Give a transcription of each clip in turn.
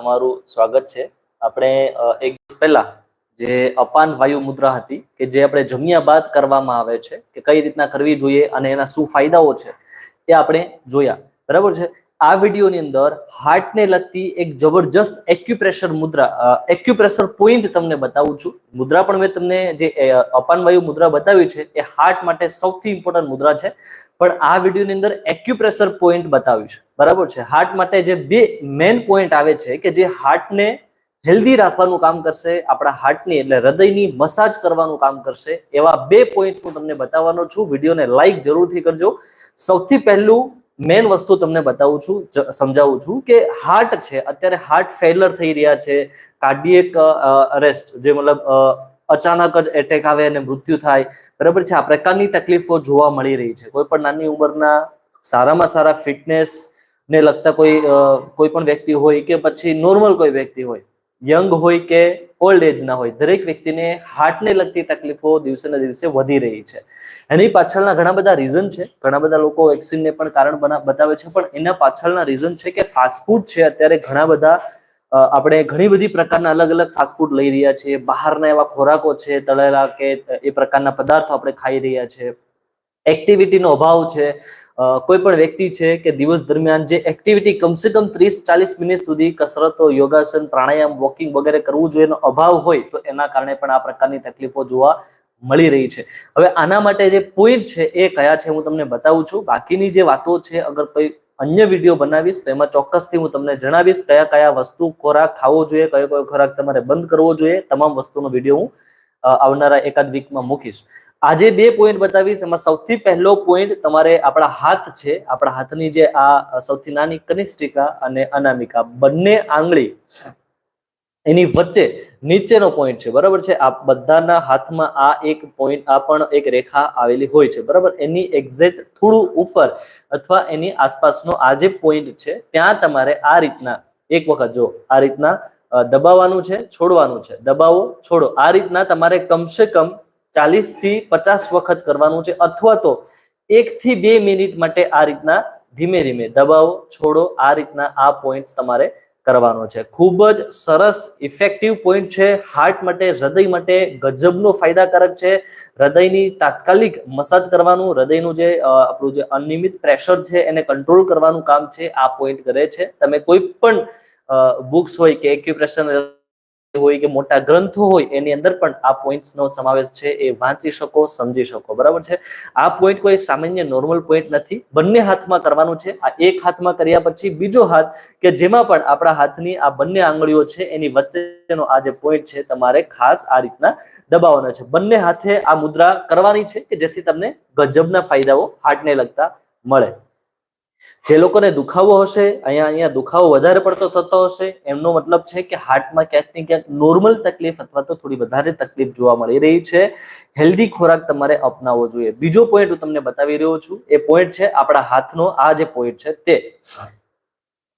તમારું સ્વાગત છે. આપણે એક પહેલા જે અપાન વાયુ મુદ્રા હતી કે જે આપણે જમ્યા બાદ કરવામાં આવે છે, કે કઈ રીતના કરવી જોઈએ અને એના શું ફાયદાઓ છે, એ આપણે જોયા. બરાબર છે? આ વિડીયોની અંદર હાર્ટને લગતી એક જબરજસ્ત એક્યુપ્રેશર મુદ્રા એક્યુપ્રેશર પોઈન્ટ તમને બતાવું છું. મુદ્રા પણ મેં તમને જે અપાન વાયુ મુદ્રા બતાવી છે, એ હાર્ટ માટે સૌથી ઇમ્પોર્ટન્ટ મુદ્રા છે. પણ આ વિડીયોની અંદર એક્યુપ્રેશર પોઈન્ટ બતાવ્યું છે. બરાબર છે? હાર્ટ માટે જે બે મેન પોઈન્ટ આવે છે કે જે હાર્ટને હેલ્ધી રાખવાનું કામ કરશે, આપણા હાર્ટની એટલે હૃદયની મસાજ કરવાનું કામ કરશે, એવા બે પોઈન્ટ હું તમને બતાવવાનો છું. વિડીયોને લાઈક જરૂરથી કરજો. સૌથી પહેલું મેન વસ્તુ તમને બતાવું છું સમજાવું છું કે હાર્ટ છે, અત્યારે હાર્ટ ફેલર થઈ રહ્યા છે. કાર્ડિયક અરેસ્ટ જે મતલબ અચાનક જ એટેક આવે અને મૃત્યુ થાય. બરાબર છે? આ પ્રકારની તકલીફો જોવા મળી રહી છે. કોઈ પણ નાની ઉંમરના સારામાં સારા ફિટનેસ ને લગતા કોઈ કોઈ પણ વ્યક્તિ હોય કે પછી નોર્મલ કોઈ વ્યક્તિ હોય યંગ હોય કે ઓલ્ડ એજ ના હોય, દરેક વ્યક્તિને હાર્ટને લગતી તકલીફો દિવસે ને દિવસે વધી રહી છે. એની પાછળના ઘણા બધા રીઝન છે. ઘણા બધા લોકો વેક્સિનને પણ કારણ બતાવે છે. પણ એના પાછળના રીઝન છે કે ફાસ્ટફૂડ છે. અત્યારે ઘણા બધા આપણે ઘણી બધી પ્રકારના અલગ અલગ ફાસ્ટફૂડ લઈ રહ્યા છીએ. બહારના એવા ખોરાકો છે, તળેલા કે એ પ્રકારના પદાર્થો આપણે ખાઈ રહ્યા છે. એક્ટિવિટીનો અભાવ છે. કોઈ પણ વ્યક્તિ છે કે દિવસ દરમિયાન જે એક્ટિવિટી કમસે કમ ત્રીસ ચાલીસ મિનિટ સુધી કસરતો, યોગાસન, પ્રાણાયામ વોકિંગ વગેરે કરવું જોઈએ એનો અભાવ હોય, તો એના કારણે પણ આ પ્રકારની તકલીફો જોવા મળી રહી છે. હવે આના માટે જે પોઈન્ટ છે એ કયા છે હું તમને બતાવું છું. બાકીની જે વાતો છે, અગર કોઈ અન્ય વીડિયો બનાવીશ તો એમાં ચોક્કસથી હું તમને જણાવીશ કયા કયા વસ્તુ ખોરાક ખાવો જોઈએ, કયો કયો ખોરાક તમારે બંધ કરવો જોઈએ, તમામ વસ્તુનો વીડિયો હું આવનારા એકાદ વીકમાં મૂકીશ. આજે બે પોઈન્ટ બતાવીશ, એમાં સૌથી પહેલો પોઈન્ટ તમારે આપણા હાથ છે, આપણા હાથની જે આ સૌથી નાની કનિષ્ઠિકા અને અનામિકા, બંને આંગળી એની વચ્ચે નીચેનો પોઈન્ટ છે. બરાબર છે? આ બધાના હાથમાં આ એક પોઈન્ટ આ પણ એક રેખા આવેલી હોય છે. બરાબર? એની એક્ઝેક્ટ થોડું ઉપર અથવા એની આસપાસનો આ જે પોઈન્ટ છે, ત્યાં તમારે આ રીતના એક વખત જો આ રીતના દબાવવાનું છે, છોડવાનું છે. દબાવો, છોડો. આ રીતના તમારે કમસે કમ ચાલીસથી પચાસ વખત કરવાનું છે અથવા તો એક થી બે મિનિટ માટે આ રીતના ધીમે ધીમે દબાવો, છોડો. આ રીતના આ પોઈન્ટ તમારે કરવાનો છે. ખૂબ જ સરસ ઇફેક્ટિવ પોઈન્ટ છે. હાર્ટ માટે, હૃદય માટે ગજબનો ફાયદાકારક છે. હૃદયની તાત્કાલિક મસાજ કરવાનું, હૃદયનું જે આપણું જે અનિયમિત પ્રેશર છે એને કંટ્રોલ કરવાનું કામ છે, આ પોઈન્ટ કરે છે. તમે કોઈ પણ બુક્સ હોય કે એક્યુપ્રેશન હોય કે મોટા ગ્રંથો હોય, એની અંદર પણ આ points નો સમાવેશ છે, એ વાંચી શકો, સમજી શકો. બરાબર છે? આ પોઈન્ટ કોઈ સામાન્ય નોર્મલ પોઈન્ટ નથી. બંને હાથમાં કરવાનું છે. આ એક હાથમાં કર્યા પછી બીજો હાથ, કે જેમાં પણ આપણા હાથની આ બંને આંગળીઓ છે, એની વચ્ચેનો આ જે પોઈન્ટ છે, તમારે ખાસ આ રીતના દબાવવાનો છે. બંને હાથે આ મુદ્રા કરવાની છે, કે જેથી તમને ગજબના ફાયદાઓ હાર્ટને લગતા મળે. જે લોકોને દુખાવો હશે, અહીંયા અહીંયા દુખાવો વધારે પડતો થતો હશે, એમનો મતલબ છે કે હાર્ટમાં ક્યાંક ને ક્યાંક નોર્મલ તકલીફ અથવા તો થોડી વધારે તકલીફ જોવા મળી રહી છે. હેલ્ધી ખોરાક તમારે અપનાવવો જોઈએ. બીજો પોઈન્ટ હું તમને બતાવી રહ્યો છું. એ પોઈન્ટ છે આપણા હાથનો, આ જે પોઈન્ટ છે તે.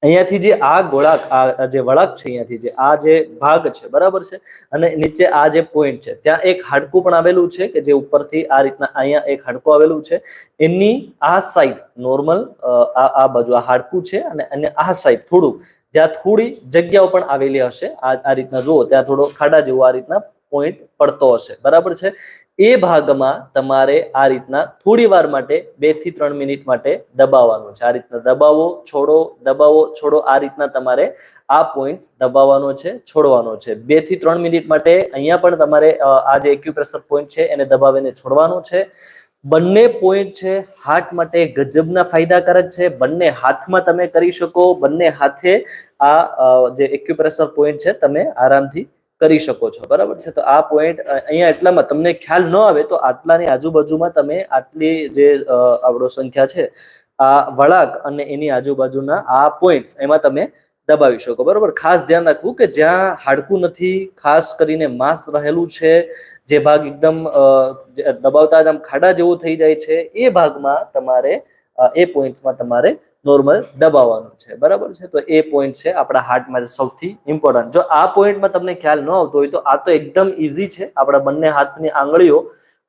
અહીંયાથી જે આ ગોળાક, આ જે વળાંક છે અહીંયાથી જે, આ જે ભાગ છે, બરાબર છે? અને નીચે આ જે પોઈન્ટ છે, ત્યાં એક હાડકું પણ આવેલું છે કે જે ઉપરથી આ રીતના અહીંયા એક હાડકું આવેલું છે. એની આ સાઈડ નોર્મલ આ આ બાજુ આ હાડકું છે અને અને આ સાઈડ થોડું જ્યાં થોડી જગ્યાઓ પણ આવેલી હશે, આ આ રીતના જુઓ, ત્યાં થોડો ખાડા જેવો આ રીતના પોઈન્ટ પડતો હશે. બરાબર છે? એ ભાગમાં તમારે આ રીતના થોડી વાર માટે બેથી ત્રણ મિનિટ માટે દબાવવાનું છે. આ રીતના દબાવો, છોડો દબાવો, છોડો, આ રીતના તમારે આ પોઈન્ટ દબાવવાનો છે, છોડવાનો છે. બેથી ત્રણ મિનિટ માટે અહીંયા પણ તમારે આ જે એક્યુપ્રેશર પોઈન્ટ છે એને દબાવીને છોડવાનો છે. બંને પોઈન્ટ છે હાર્ટ માટે ગજબના ફાયદાકારક છે. બંને હાથમાં તમે કરી શકો. બંને હાથે આ જે એક્યુપ્રેશર પોઈન્ટ છે, તમે આરામથી કરી શકો છો. બરાબર છે? તો આ પોઈન્ટ અહીંયા એટલામાં તમને ખ્યાલ ન આવે તો આટલાની આજુબાજુમાં તમે આટલી જે આવડો સંખ્યા છે, આ વળાંક અને એની આજુબાજુના આ પોઈન્ટ્સ એમાં તમે દબાવી શકો. બરાબર? ખાસ ધ્યાન રાખવું કે જ્યાં હાડકું નથી, ખાસ કરીને માંસ રહેલું છે, જે ભાગ એકદમ દબાવતા જ આમ ખાડા જેવું થઈ જાય છે, એ ભાગમાં તમારે એ પોઈન્ટ્સમાં તમારે નોર્મલ દબાવવાનું છે. બરાબર છે? તો એ પોઈન્ટ છે આપણા હાર્ટ માટે સૌથી ઇમ્પોર્ટન્ટ જો આ પોઈન્ટમાં તમને ખ્યાલ ન આવતો હોય તો આ તો એકદમ ઇઝી છે. આપણા બંને હાથની આંગળીઓ,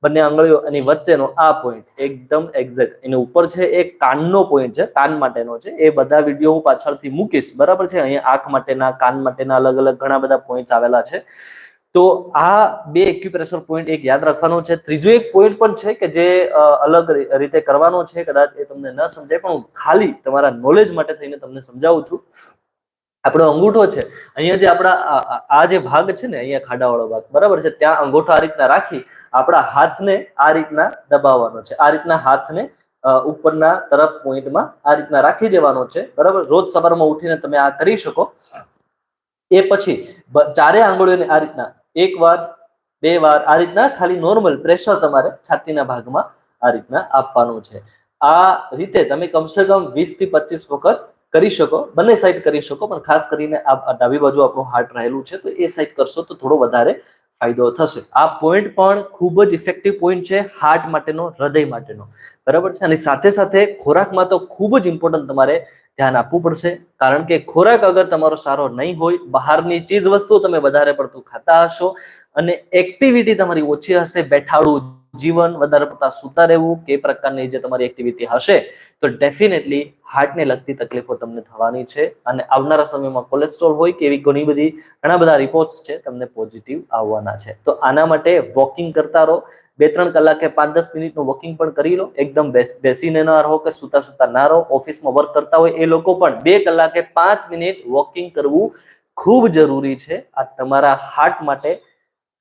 બંને આંગળીઓ એની વચ્ચેનો આ પોઈન્ટ એકદમ એક્ઝેક્ટ એની ઉપર છે એ કાનનો પોઈન્ટ છે, કાન માટેનો છે. એ બધા વીડિયો હું પાછળથી મૂકીશ. બરાબર છે? અહીંયા આંખ માટેના, કાન માટેના અલગ અલગ ઘણા બધા પોઈન્ટ આવેલા છે. તો આ બે એક્યુપ્રેશર પોઈન્ટ એક યાદ રાખવાનો છે. ત્રીજો એક પોઈન્ટ પણ છે કે જે અલગ રીતે કરવાનો છે. કદાચ એ તમને ન સમજાય, પણ હું ખાલી તમારા નોલેજ માટે થઈને તમને સમજાવું છું. આપણો અંગૂઠો છે. અહીંયા જે આપણા, આ- જે ભાગ છે ને, અહીંયા ખાડાવાળો ભાગ, બરાબર છે? ત્યાં અંગૂઠો આ રીતના રાખી આપણા હાથને આ રીતના દબાવવાનો છે. આ રીતના હાથને ઉપરના તરફ પોઈન્ટમાં આ રીતના રાખી દેવાનો છે. બરાબર? રોજ સવારમાં ઉઠીને તમે આ કરી શકો. એ પછી ચારે આંગળીઓને આ રીતના એક વાર, બે વાર, આ રીતના ખાલી નોર્મલ પ્રેશર તમારે છાતીના ભાગમાં આ રીતના આપવાનું છે. આ રીતે તમે કમસે કમ વીસથી પચીસ વખત કરી શકો, બંને સાઈડ કરી શકો, પણ ખાસ કરીને આ ડાબી બાજુ આપણું હાર્ટ રહેલું છે, તો એ સાઈડ કરશો તો થોડો વધારે ફાયદો થશે. આ પોઈન્ટ પણ ખૂબ જ ઇફેક્ટિવ પોઈન્ટ છે હાર્ટ માટેનો, હૃદય માટેનો. બરાબર છે? અને સાથે સાથે ખોરાકમાં તો ખૂબ જ ઇમ્પોર્ટન્ટ તમારે ધ્યાન આપવું પડશે. કારણ કે ખોરાક અગર તમારો સારો નહીં હોય, બહારની ચીજ વસ્તુઓ તમે વધારે પડતું ખાતા હશો અને એક્ટિવિટી તમારી ઓછી હશે, બેઠાડું જીવન વધારે પડતા સૂતા રહેવું કે પ્રકારની જે તમારી એક્ટિવિટી હશે, તો ડેફિનેટલી હાર્ટને લગતી તકલીફો તમને થવાની છે અને આવનારા સમયમાં કોલેસ્ટ્રોલ હોય કે એવી ઘણી બધી ઘણા બધા રિપોર્ટ્સ છે તમને પોઝિટિવ આવવાના છે. તો આના માટે વોકિંગ કરતા રહો, બે ત્રણ કલાકે પાંચ દસ મિનિટનું વોકિંગ પણ કરી લો, એકદમ બેસ- બેસીને ના રહો કે સુતા સુતા ના રહો, ઓફિસમાં વર્ક કરતા હોય એ લોકો પણ બે કલાકે પાંચ મિનિટ વોકિંગ કરવું ખૂબ જરૂરી છે આ તમારા હાર્ટ માટે,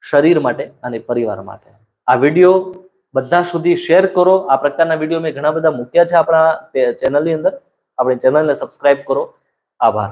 શરીર માટે અને પરિવાર માટે. આ વીડિયો બધા સુધી શેર કરો. આ પ્રકારના વીડિયો મેં ઘણા બધા મૂક્યા છે આપણા ચેનલની અંદર. આપણી ચેનલને સબસ્ક્રાઇબ કરો. આભાર.